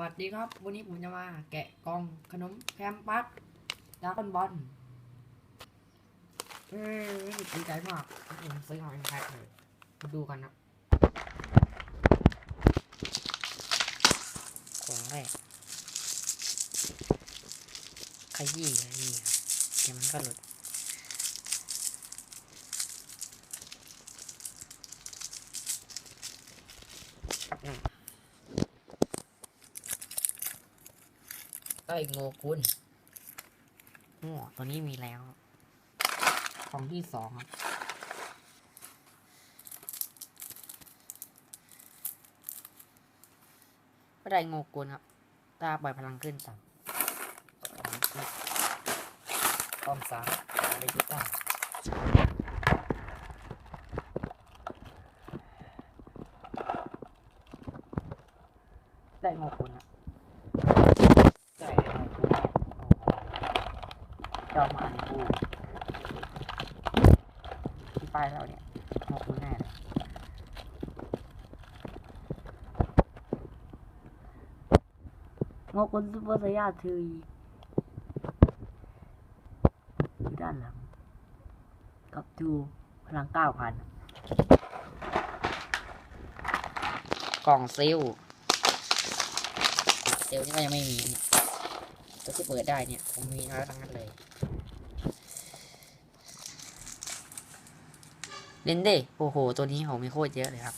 วัสดีครับ วันนี้ผมจะมาแกะกล่องขนมแคมปัสดราก้อนบอลเอ้ยดีใจมากผมซื้อมาเป็นแพ็คเลยมาดูกันนะของแรกขยี้ขยี้เดี๋ยวมันก็หลุดครับหนึ่ง เอ้ยโงกุลโอ้ตัวนี้มีแล้ว ของที่สองครับก็ได้โงกุลครับ ตาปล่อยพลังขึ้นต่ำของที่กองสามเบจิต้าได้โงกุลครับ ใช่ไอ้กูเนี่ยโอ้โห จอมอันกูที่ป้ายเราเนี่ยโมกูแน่เลยโมกุนซูเปอร์ไซย่าทีอยู่ด้านหลัง กับจูพลังเก้าพันกล่องซิลเซลลนี่ก็ยังไม่มี ตัวที่เปิดได้เนี่ย ผมมีน้อยทั้งนั้นเลย เล่นเด้โอ้โห ตัวนี้ผมมีโคตรเยอะเลยครับ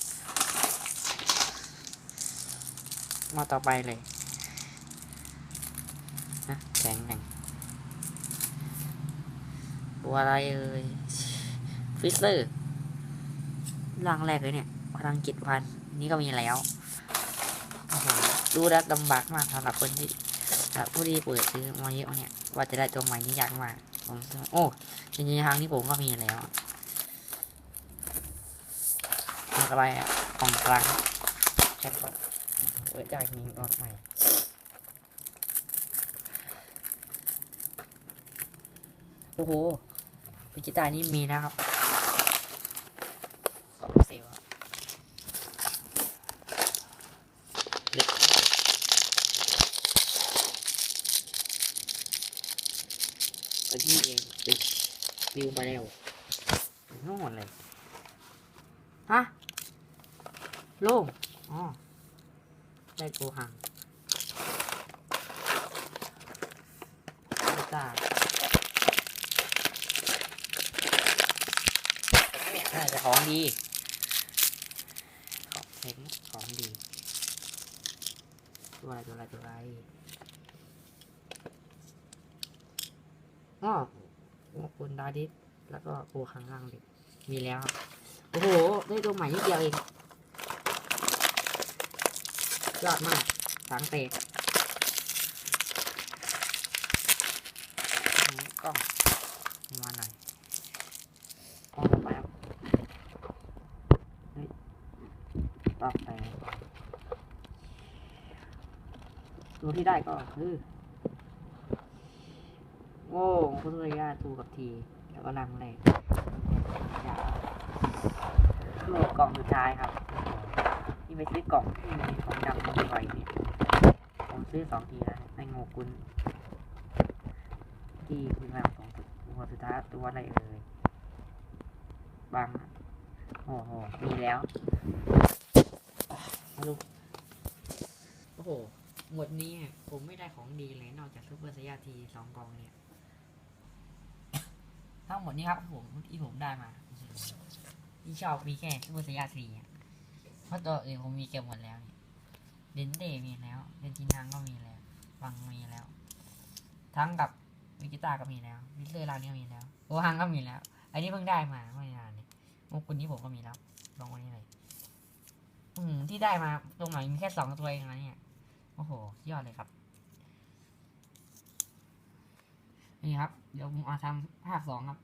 มาต่อไปเลยนะแข็งแข็งตัวอะไรเอ่ยฟิสเซอร์ร่างแรกเลยเนี่ยพลังจิตพันนี่ก็มีแล้วโอ้โหดูแล้วลำบากมากสำหรับคนที่ผู้ที่เปิดซื้อมาเยอะเนี่ย ว่าจะได้ตัวใหม่นี่ยากมากผมโอ้จริงๆทางที่ผมก็มีแล้ว อะไรอะกล่องกลางแค่ก็เปิดได้มีรถใหม่โอ้โหพิจิตานี่มีนะครับสองเซลล์อะเล็กก็ที่เองติดวิวมาแล้วทั้งหมดเลย ฮะโล่งอ๋อได้โกหังไม่กล้าน่าจะของดี ของเห็นของดีตัวอะไรตัวอะไรตัวอะไรอ๋อขอบคุณดาดิสแล้วก็โอข้างล่างเด็กมีแล้ว โอ้โห ได้ตัวใหม่นิดเดียวเอง ยอดมากสังเตะกล้องมาหน่อยกล้องไปครับต่อไปตัวที่ได้ก็คือโอ้คุณสุริยาทูกับที แล้วก็ลังแรกลูกกล่องสุดท้ายครับ ไปซื้อกล่องที่มีของดำมันไวเนี่ยผมซื้อสองทีแล้วในโงกุลที่คือแบบสองตัวสุดท้ายตัวอะไรเอ่ยบางโอ้โหมีแล้วลูกโอ้โหหมดนี้ผมไม่ได้ของดีเลยนอกจากซูเปอร์ไซยาทีสองกองเนี่ยทั้งหมดนี้ครับผมที่ผมได้มาที่ชอบมีแค่ซูเปอร์ไซยาทีอะ เพราะตัวอื่นผมมีเก็บหมดแล้วเนี่ยเดนเดมีแล้วเดนจินทางก็มีแล้ววังมีแล้ว ทั้งกับวิกิตาก็มีแล้ววิเซอร์รางนี้ก็มีแล้วโอฮังก็มีแล้ว อันนี้เพิ่งได้มาไม่นานเนี่ยมงกุลนี้ผมก็มีแล้วลองวันนี้เลยอืมที่ได้มาตรงไหนมีแค่สองตัวเองนะเนี่ยโอ้โหยอดเลยครับนี่ครับ เดี๋ยวผมเอาทำภาคสองครับ